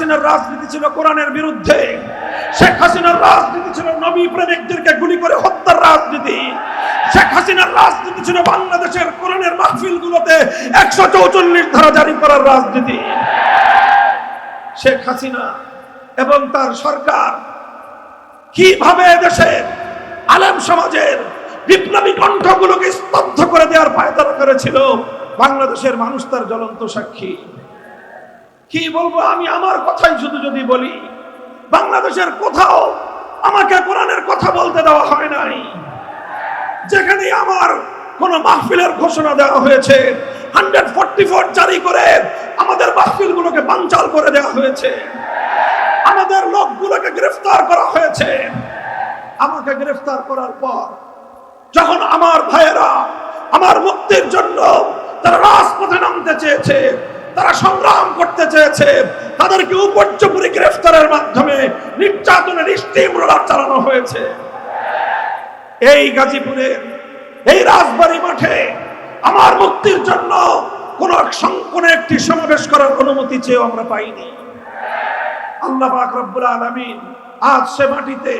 হাসিনার রাজনীতি ছিল কোরআনের বিরুদ্ধে। শেখ হাসিনার রাজনীতি ছিল নবী প্রেমিকদেরকে গুলি করে হত্যার রাজনীতি। শেখ হাসিনার রাজনীতি ছিল বাংলাদেশের কোরআনের মাহফিলগুলোতে একশো চৌচল্লিশ ধারা জারি করার রাজনীতি। শেখ হাসিনা এবং তার সরকার কীভাবে দেশের আলেম সমাজের বিপ্লবী কণ্ঠগুলোকে স্তব্ধ করে দেওয়ার পায়তারা করেছিল, বাংলাদেশের মানুষ তার জ্বলন্ত সাক্ষী। কি বলব আমি? আমার কথাই শুধু যদি বলি, বাংলাদেশের কোথাও আমাকে কোরআনের কথা বলতে দেওয়া হয় নাই। যেখানে আমার কোন মাহফিলের ঘোষণা দেওয়া হয়েছে, হান্ড্রেড ফোর্টি ফোর জারি করে আমাদের মাহফিলগুলোকে বানচাল করে দেওয়া হয়েছে। আমাদের লোকগুলোকে গ্রেফতার করা হয়েছে। আমাকে গ্রেফতার করার পর যখন আমার ভাইয়েরা আমার মুক্তির জন্য তারা রাজপথে নামতে চেয়েছে তারা সংগ্রাম করতে চেয়েছে। তাদেরকে উপর্যপুরি গ্রেফতারের মাধ্যমে নির্যাতনের স্টিম চালানো হয়েছে। এই গাজীপুরে, এই রাজবাড়ি মাঠে আমার মুক্তির জন্য কোন কোন একটি সমাবেশ করার অনুমতি চেয়েও আমরা পাইনি। আল্লাহ পাক আলামিন আজ সে মাটিতে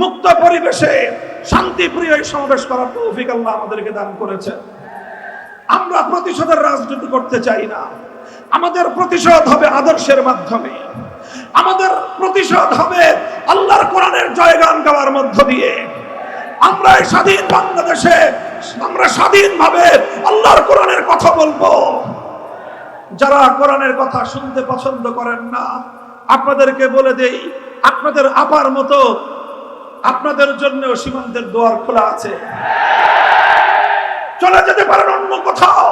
মুক্ত পরিবেশে শান্তিপ্রিয় এই সমাবেশ করার তৌফিক আল্লাহ আমাদেরকে দান করেছেন। আমরা প্রতিশোধের রাজনীতি করতে চাই না। আমাদের প্রতিশোধ হবে আদর্শের মাধ্যমে। আমাদের প্রতিশোধ হবে আল্লাহর কোরআনের জয়গান গাওয়ার মধ্য দিয়ে। আমরা এই স্বাধীন বাংলাদেশে, আমরা স্বাধীনভাবে আল্লাহর কোরআনের কথা বলব। যারা কোরআনের কথা শুনতে পছন্দ করেন না, আপনাদেরকে বলে দেই, আপনাদের আপার মতো আপনাদের জন্য সীমান্তের দোয়ার খোলা আছে। চলে যেতে পারেন অন্য কোথাও।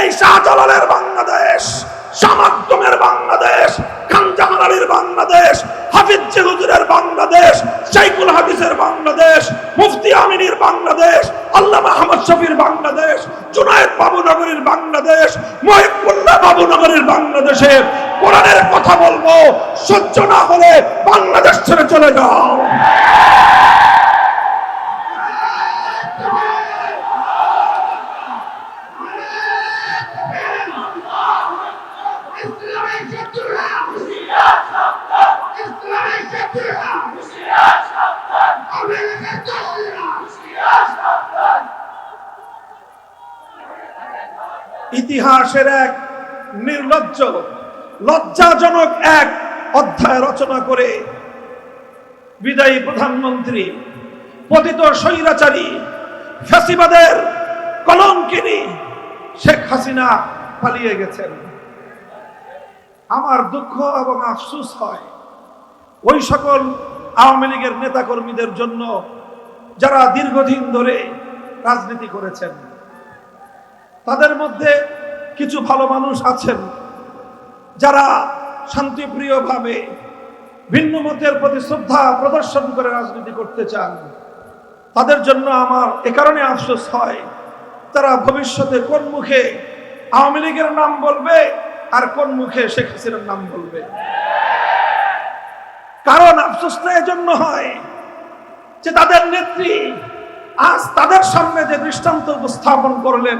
এই শাহজালালের বাংলাদেশ সামাক্তমের বাংলাদেশ খানজাহান বাংলাদেশ হাফিজ হুজুরের বাংলাদেশ শাইকুল হাফিজের বাংলাদেশ, মুফতি আমিনীর বাংলাদেশ, আল্লামা আহমদ শফির বাংলাদেশ, জুনায়েদ বাবুনগরীর বাংলাদেশ, মহিবুল্লাহ বাবুনগরীর বাংলাদেশে কোরআনের কথা বলব, সহ্য না হলে বাংলাদেশ ছেড়ে চলে যাও। ইতিহাসের এক নির্লজ্জ, লজ্জাজনক এক অধ্যায় রচনা করে বিদায়ী প্রধানমন্ত্রী, পতিত স্বৈরাচারী, ফ্যাসিবাদের কলঙ্কিনী শেখ হাসিনা পালিয়ে গেছেন। আমার দুঃখ এবং আফসুস হয় ওই সকল আওয়ামী লীগের নেতাকর্মীদের জন্য যারা দীর্ঘদিন ধরে রাজনীতি করেছেন। তাদের মধ্যে কিছু ভালো মানুষ আছেন, যারা শান্তিপ্রিয়ভাবে ভিন্ন মতের প্রতি শ্রদ্ধা প্রদর্শন করে রাজনীতি করতে চান। তাদের জন্য আমার এ কারণে আফসোস হয়, তারা ভবিষ্যতে কোন মুখে আওয়ামী লীগের নাম বলবে আর কোন মুখে শেখ হাসিনার নাম বলবে। কারণ আফসোসটা এজন্য হয় যে তাদের নেত্রী আজ তাদের সামনে যে দৃষ্টান্ত উপস্থাপন করলেন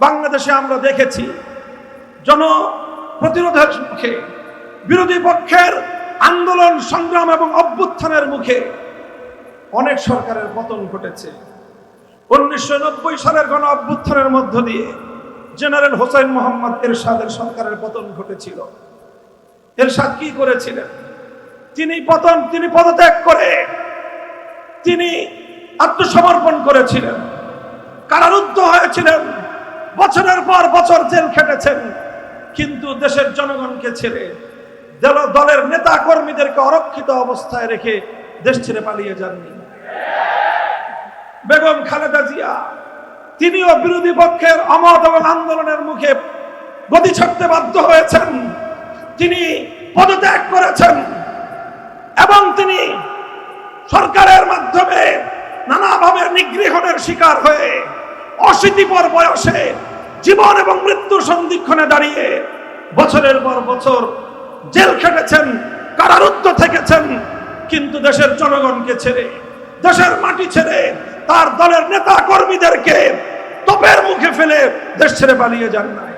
বাংলাদেশে আমরা দেখেছি জন প্রতিরোধের মুখে, বিরোধী পক্ষের আন্দোলন, সংগ্রাম এবং অভ্যুত্থানের মুখে অনেক সরকারের পতন ঘটেছে। উনিশশো নব্বই সালের গণ অভ্যুত্থানের মধ্য দিয়ে জেনারেল হোসেন মোহাম্মদ এরশাদের সরকারের পতন ঘটেছিল। এরশাদ কি করেছিলেন? তিনি পতন, তিনি পদত্যাগ করে তিনি আত্মসমর্পণ করেছিলেন। কারারুদ্ধ হয়েছিলেন। বছরের পর বছর জেল খেটেছেন। কিন্তু দেশের জনগণকে ছেড়ে দল- দলের নেতা কর্মীদেরকে অরক্ষিত অবস্থায় রেখে দেশ ছেড়ে পালিয়ে যাননি। বেগম খালেদা জিয়া তিনিও বিরোধী পক্ষের অমত এবং আন্দোলনের মুখে গতি ছাড়তে বাধ্য হয়েছেন। তিনি পদত্যাগ করেছেন এবং তিনি সরকারের মাধ্যমে নানাভাবে নিগৃহণের শিকার হয়ে অশীতিপর বয়সে জীবন এবং মৃত্যুর সন্ধিক্ষণে দাঁড়িয়ে বছরের পর বছর জেল খেটেছেন, কারারুদ্ধ থেকেছেন, কিন্তু দেশের জনগণকে ছেড়ে, দেশের মাটি ছেড়ে তার দলের নেতা কর্মীদেরকে তোপের মুখে ফেলে দেশ ছেড়ে পালিয়ে যান নাই।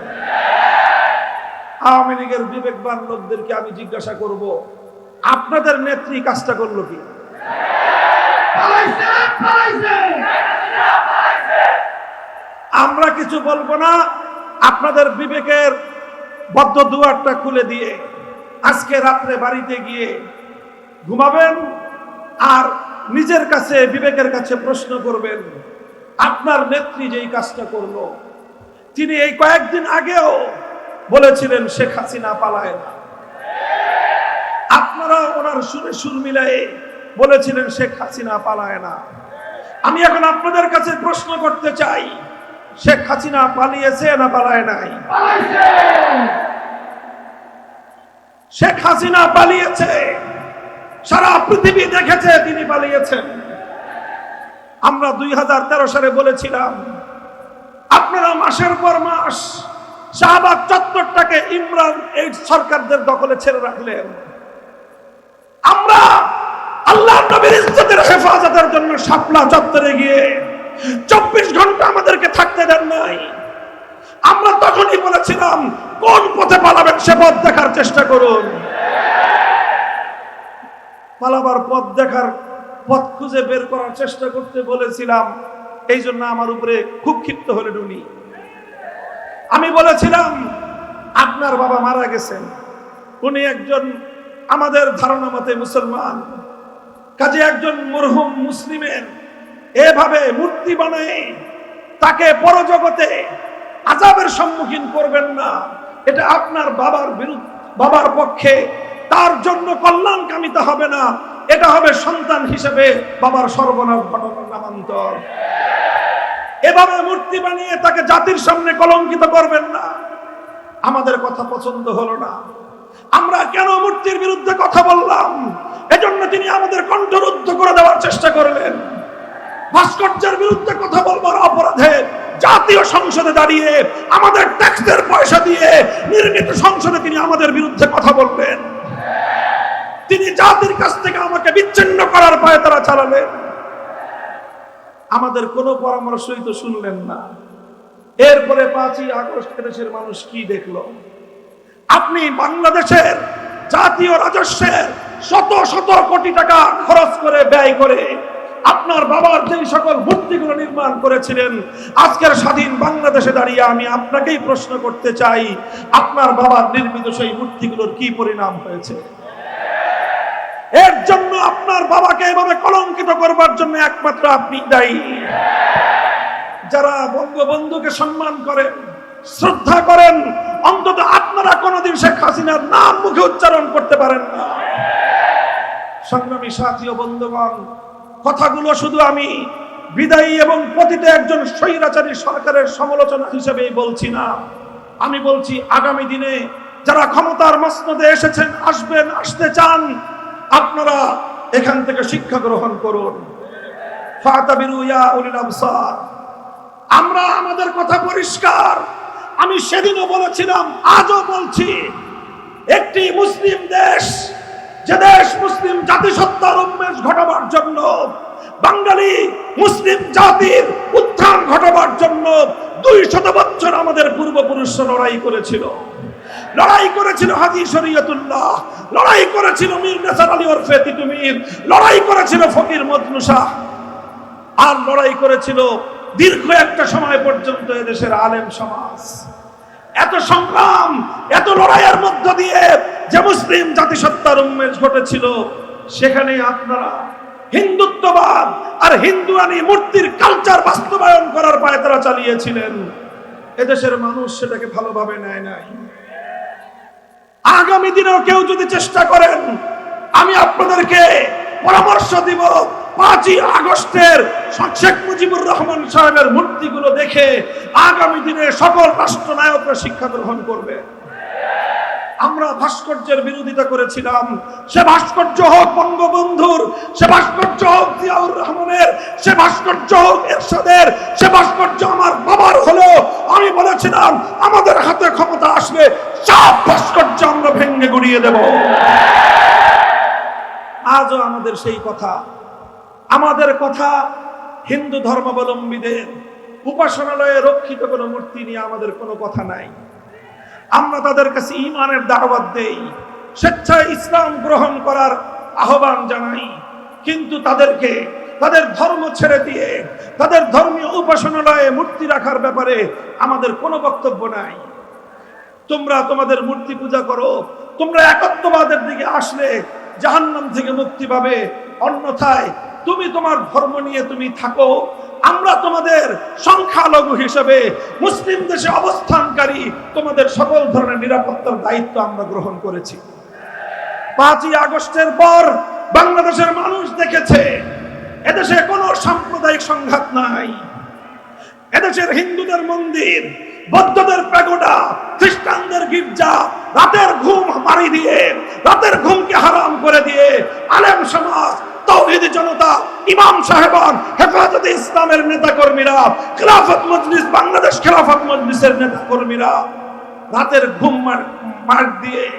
আওয়ামী লীগের বিবেকবান লোকদেরকে আমি জিজ্ঞাসা করব, আপনাদের নেত্রী কাজটা করল কি? আমরা কিছু বলব না। আপনাদের বিবেকের বদ্ধ দুয়ারটা খুলে দিয়ে আজকে রাত্রে বাড়িতে গিয়ে ঘুমাবেন আর নিজের কাছে, বিবেকের কাছে প্রশ্ন করবেন, আপনার নেত্রী যেই কাজটা করল, তিনি এই কয়েকদিন আগেও বলেছিলেন, শেখ হাসিনা পালায় না। আপনারা ওনার সুরে সুর মিলায়ে বলেছিলেন, শেখ হাসিনা পালায় না। আমি এখন আপনাদের কাছে প্রশ্ন করতে চাই শেখ হাসিনা পালিয়েছে না পালায় নাই? শেখ হাসিনা পালিয়েছে। সারা পৃথিবী দেখেছে তিনি পালিয়েছেন। আমরা দুই হাজার তেরো সালে বলেছিলাম আপনারা মাসের পর মাস শাহবাগ চত্বরটাকে ইমরান এই সরকারদের দখলে ছেড়ে রাখলেন। আমরা আল্লাহ নবীর ইজ্জতের হেফাজতের জন্য শাপলা চত্বরে গিয়ে চব্বিশ ঘণ্টা আমাদেরকে থাকতে দেন নাই। আমরা তখনই বলেছিলাম, কোন পথে পালাবেন সে পথ দেখার চেষ্টা করুন। পালাবার পথ দেখার পথ খুঁজে বের করার চেষ্টা করতে বলেছিলাম, এই জন্য আমার উপরে খুব ক্ষিপ্ত হলেন উনি। আমি বলেছিলাম, আপনার বাবা মারা গেছেন। উনি একজন আমাদের ধারণা মতে মুসলমান, কাজে একজন মরহুম মুসলিমের এভাবে মূর্তি বানায় তাকে পরজগতে আজাবের সম্মুখীন করবেন না। এটা আপনার বাবার বিরুদ্ধে, বাবার পক্ষে তার জন্য কল্যাণ কামিতা হবে না। এটা হবে সন্তান হিসেবে বাবার সর্বনাশ ঘটনার নামান্তর। এভাবে মূর্তি বানিয়ে তাকে জাতির সামনে কলঙ্কিত করবেন না। আমাদের কথা পছন্দ হলো না। আমরা কেন মূর্তির বিরুদ্ধে কথা বললাম? এজন্য তিনি আমাদের কণ্ঠরুদ্ধ করে দেওয়ার চেষ্টা করলেন। ভাস্কর্যের বিরুদ্ধে কথা বলবার অপরাধে জাতীয় সংসদে দাঁড়িয়ে আমাদের ট্যাক্সের পয়সা দিয়ে নির্মিত সংসদে তিনি আমাদের বিরুদ্ধে কথা বলবেন। তিনি জাতির কাছ থেকে আমাকে বিচ্ছিন্ন করার পায়ে তারা চালালেন। আমাদের কোনো পরামর্শই তো শুনলেন না। এরপরে পাঁচই আগস্ট দেশের মানুষ কি দেখল? আপনি বাংলাদেশের জাতীয় রাজস্বের শত শত কোটি টাকা খরচ করে ব্যয় করে আপনার বাবার যেই সকল মূর্তিগুলো নির্মাণ করেছিলেন, আজকের স্বাধীন বাংলাদেশে দাঁড়িয়ে আমি আপনাকেই প্রশ্ন করতে চাই, আপনার বাবার নির্মিত সেই মূর্তিগুলোর কি পরিণাম হয়েছে? এর জন্য আপনার বাবাকে এভাবে কলঙ্কিত করবার জন্য একমাত্র আপনি দায়ী। যারা বঙ্গবন্ধুকে সম্মান করেন, শ্রদ্ধা করেন, অন্তত আপনারা কোনোদিন শেখ হাসিনার নাম মুখে উচ্চারণ করতে পারেন না। সংগ্রামী সাথী বন্ধুগণ কথাগুলো শুধু আমি বিদায়ী এবং পতিত একজন স্বৈরাচারী সরকারের সমালোচনা হিসেবেই বলছি না। আমি বলছি আগামী দিনে যারা ক্ষমতার মসনদে এসেছেন, আসবেন, আসতে চান, আপনারা এখান থেকে শিক্ষা গ্রহণ করুন। আমরা আমাদের কথা পরিষ্কার। আমি সেদিনও বলেছিলাম, আজও বলছি, একটি মুসলিম দেশ যে দেশ মুসলিম জাতিসত্তার উন্মেষ ঘটাবার জন্য, বাঙালি মুসলিম জাতির উত্থান ঘটাবার জন্য দুই শত বছর আমাদের পূর্বপুরুষরা লড়াই করেছিল। লড়াই করেছিল হাজি শরীয়তুল্লাহ, লড়াই করেছিল মীর নেসার আলী ওরফে তিতুমির, লড়াই করেছিল ফকির মজনু শাহ, আর লড়াই করেছিল দীর্ঘ একটা সময় পর্যন্ত এদেশের আলেম সমাজ। এত সংগ্রাম, এত লড়াইয়ের মধ্য দিয়ে যে মুসলিম জাতিসত্তার উন্মেষ ঘটেছিল, সেখানে আপনারা হিন্দুত্ববাদ আর হিন্দুয়ানি মূর্তির কালচার বাস্তবায়ন করার পায়ে তারা চালিয়েছিলেন। এদেশের মানুষ সেটাকে ভালোভাবে নেয় নাই। আগামী দিনেও কেউ যদি চেষ্টা করেন, আমি আপনাদেরকে পরামর্শ দিব, পাঁচই আগস্টের শেখ মুজিবুর রহমান সাহেবের মূর্তিগুলো দেখে আগামী দিনে সকল রাষ্ট্রনায়করা শিক্ষা গ্রহণ করবে। আমরা ভাস্কর্যের বিরোধিতা করেছিলাম। সে ভাস্কর্য হোক বঙ্গবন্ধুর, সে ভাস্কর্য হোক জিয়াউর রহমানের, সে ভাস্কর্য হোক এরশাদের, সে ভাস্কর্য আমার বাবার হলো আমি বলেছিলাম, আমাদের হাতে ক্ষমতা আসবে সব ভাস্কর্য আমরা ভেঙে গুড়িয়ে দেব। আজও আমাদের সেই কথা। আমাদের কথা হিন্দু ধর্মাবলম্বীদের, উপাসনালয়ে রক্ষিত কোনো মূর্তি নিয়ে আমাদের কোনো কথা নাই। আমরা তাদের কাছে ইমানের দাওয়াত দেই, স্বেচ্ছায় ইসলাম গ্রহণ করার আহ্বান জানাই। কিন্তু তাদেরকে, তাদের ধর্ম ছেড়ে দিয়ে, তাদের ধর্মীয় উপাসনালয়ে মূর্তি রাখার ব্যাপারে আমাদের কোনো বক্তব্য নাই। তোমরা তোমাদের মূর্তি পূজা করো, তোমরা একত্ববাদের দিকে আসলে জাহান্নাম থেকে মুক্তি পাবে। অন্যথায় তুমি তোমার ধর্ম নিয়ে তুমি থাকো আমরা তোমাদের সংখ্যালঘু হিসেবে মুসলিম দেশে অবস্থানকারী তোমাদের সকল ধরনের নিরাপত্তার দায়িত্ব আমরা গ্রহণ করেছি। পাঁচই আগস্টের পর বাংলাদেশের মানুষ দেখেছে, এদেশে কোনো সাম্প্রদায়িক সংঘাত নাই। এদেশের হিন্দুদের মন্দির, বৌদ্ধদের প্যাগোডা, খ্রিস্টানদের গির্জা রাতের ঘুম মারি দিয়ে, রাতের ঘুমকে হারাম করে দিয়ে আলেম সমাজ তৌহিদি জনতা, ইমাম সাহেবান, হেফাজতে ইসলামের নেতা কর্মীরা খেলাফত মজলিস, বাংলাদেশ খেলাফত মজলিসের নেতা কর্মীরা রাতের ঘুম মার- মার দিয়ে,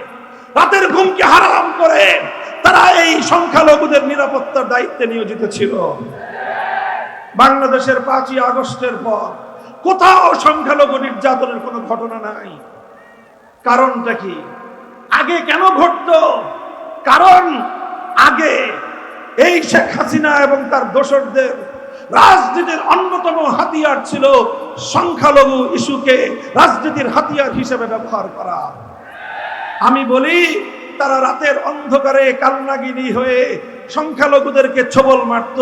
রাতের ঘুমকে হারাম করে তারা এই সংখ্যালঘুদের নিরাপত্তার দায়িত্বে নিয়োজিত ছিল। বাংলাদেশের পাঁচই আগস্টের পর কোথাও সংখ্যালঘু নির্যাতনের কোনো ঘটনা নাই। কারণটা কি? আগে কেন ঘটতো? কারণ আগে এই শেখ হাসিনা এবং তার দোসরদের রাজনীতির অন্যতম হাতিয়ার ছিল সংখ্যালঘু ইস্যুকে রাজনীতির হাতিয়ার হিসেবে ব্যবহার করা। আমি বলি, তারা রাতের অন্ধকারে কালনাগিনী হয়ে সংখ্যালঘুদেরকে ছবল মারত,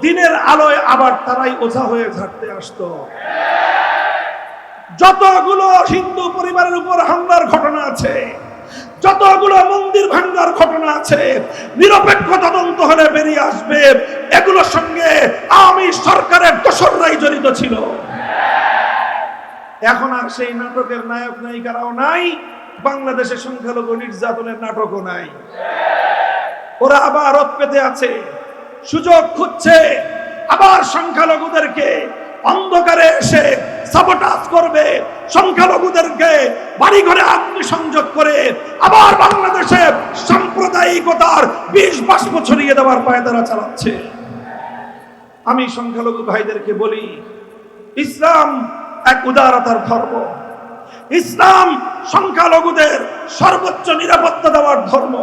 দিনের আলোয় আবার তারাই ওঝা হয়ে ঝাড়তে আসতো। যতগুলো হিন্দু পরিবারের উপর হামলার ঘটনা আছে যতগুলো মন্দির ভাঙ্গার ঘটনা আছে, নিরপেক্ষ তদন্ত হলে বেরিয়ে আসবে। এগুলোর সঙ্গে আমি সরকারের দোসররাই জড়িত ছিল। এখন আর সেই নাটকের নায়ক নায়িকারাও নাই, বাংলাদেশের সংখ্যালঘু নির্যাতনের নাটকও নাই। ওরা আবার পেতে আছে, সুযোগ খুঁজছে, আবার সংখ্যালঘুদেরকে অন্ধকারে এসে সাবোটাজ করবে, সংখ্যালঘুদেরকে বাড়ি ঘরে সংযোগ করে আবার বাংলাদেশে সাম্প্রদায়িকতার বিষ বাষ্প ছড়িয়ে দেওয়ার পায়দারা চালাচ্ছে। আমি সংখ্যালঘু ভাইদেরকে বলি, ইসলাম এক উদারতার ধর্ম। ইসলাম সংখ্যালঘুদের সর্বোচ্চ নিরাপত্তা দেওয়ার ধর্ম।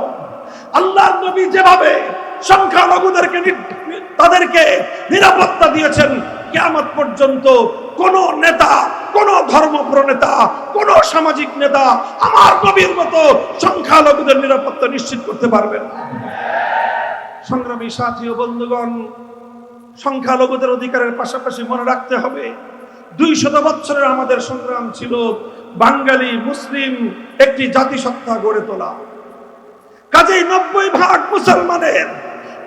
আল্লাহ নবী যেভাবে সংখ্যালঘুদেরকে তাদেরকে নিরাপত্তা দিয়েছেন কেয়ামত পর্যন্ত কোন নেতা, কোন ধর্ম প্রনেতা কোন সামাজিক নেতা আমার নবীর মতো সংখ্যালঘুদের নিরাপত্তা নিশ্চিত করতে পারবেন সংগ্রামী সাথী ও বন্ধুগণ, সংখ্যালঘুদের অধিকারের পাশাপাশি মনে রাখতে হবে দুই শত বছরের আমাদের সংগ্রাম ছিল বাঙালি, মুসলিম একটি জাতিসত্তা গড়ে তোলা। কাজেই নব্বই ভাগ মুসলমানের,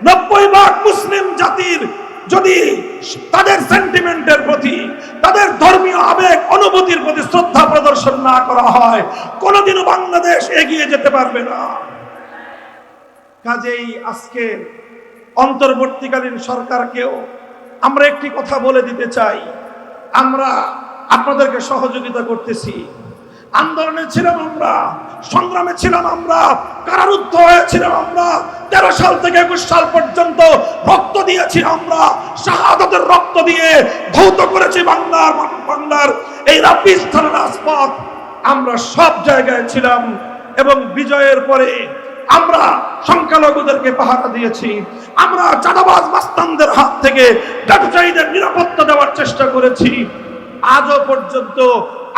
নব্বই ভাগ মুসলিম জাতির যদি তাদের সেন্টিমেন্টের প্রতি, তাদের ধর্মীয় আবেগ, অনুভূতির প্রতি শ্রদ্ধা প্রদর্শন না করা হয়, কোনোদিনও বাংলাদেশ এগিয়ে যেতে পারবে না। কাজেই আজকে অন্তর্বর্তীকালীন সরকারকেও আমরা একটি কথা বলে দিতে চাই। আমরা আপনাদেরকে সহযোগিতা করতেছি। আন্দোলনে ছিলাম আমরা সংগ্রামে ছিলাম আমরা, কারারুদ্ধ হয়েছিলাম আমরা। তেরো সাল থেকে একুশ সাল পর্যন্ত রক্ত দিয়েছি আমরা, শাহাদতের রক্ত দিয়ে ধৌত করেছি বাংলার বাংলার এই রাব্বিস্থানের রাজপথ। আমরা সব জায়গায় ছিলাম এবং বিজয়ের পরে আমরা সংখ্যালঘুদেরকে পাহারা দিয়েছি। আমরা চাঁদাবাজ মাস্তানদের হাত থেকে ব্যবসায়ীদের নিরাপত্তা দেওয়ার চেষ্টা করেছি। আজও পর্যন্ত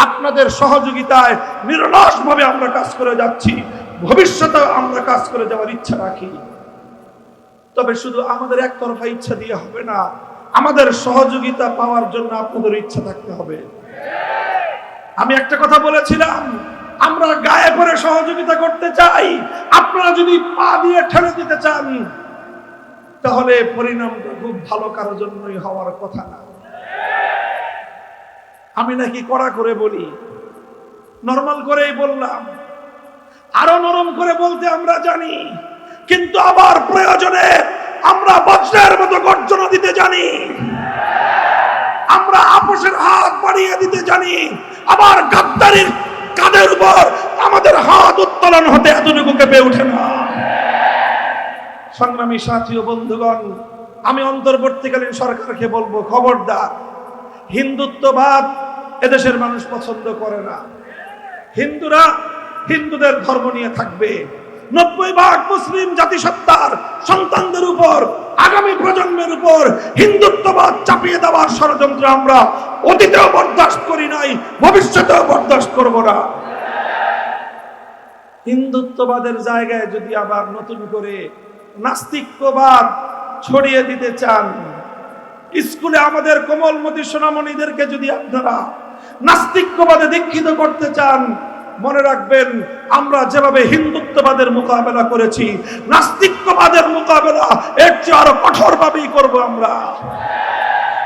আপনাদের সহযোগিতায় নিরলস ভাবে আমরা কাজ করে যাচ্ছি। ভবিষ্যতে আমরা কাজ করে যাওয়ার ইচ্ছা রাখি। তবে শুধু আমাদের একতরফা ইচ্ছা দিয়ে হবে না, আমাদের সহযোগিতা পাওয়ার জন্য আপনাদের ইচ্ছা থাকতে হবে। আমি একটা কথা বলেছিলাম, আমরা গায়ে পরে সহযোগিতা করতে চাই, আপনারা যদি পা দিয়ে ঠেলে দিতে চান, তাহলে পরিণামটা খুব ভালো কারোর জন্যই হওয়ার কথা না। আমি নাকি কড়া করে বলি? নর্মাল করেই বললাম। আরও নরম করে বলতে আমরা জানি, কিন্তু আবার প্রয়োজনে আমরা বজ্রের মতো গর্জনা দিতে জানি। আমরা আপোষের হাত বাড়িয়ে দিতে জানি, আবার গাদ্দারির কাদের উপর আমাদের হাত উত্তোলন হতে এতটুকু কেঁপে ওঠে না। সংগ্রামী সাথী ও বন্ধুগণ, আমি অন্তর্বর্তীকালীন সরকারকে বলব, খবরদার, হিন্দুত্ববাদ এদেশের মানুষ পছন্দ করে না। হিন্দুরা হিন্দুদের ধর্ম নিয়ে থাকবে। নব্বই ভাগ মুসলিম জাতিসত্তার সন্তানদের উপর, আগামী প্রজন্মের উপর হিন্দুত্ববাদ চাপিয়ে দেওয়ার ষড়যন্ত্র আমরা অতীতেও বরদাস্ত করি নাই, ভবিষ্যতেও বরদাস্ত করব না। হিন্দুত্ববাদের জায়গায় যদি আবার নতুন করে নাস্তিক্যবাদ ছড়িয়ে দিতে চান, স্কুলে আমাদের কোমলমতি সোনামণিদেরকে যদি আপনারা নাস্তিক্যবাদে দীক্ষিত করতে চান, মনে রাখবেন, আমরা যেভাবে হিন্দুত্ববাদের মোকাবেলা করেছি নাস্তিক্যবাদের মোকাবেলা এর চেয়ে আরও কঠোরভাবেই করব আমরা।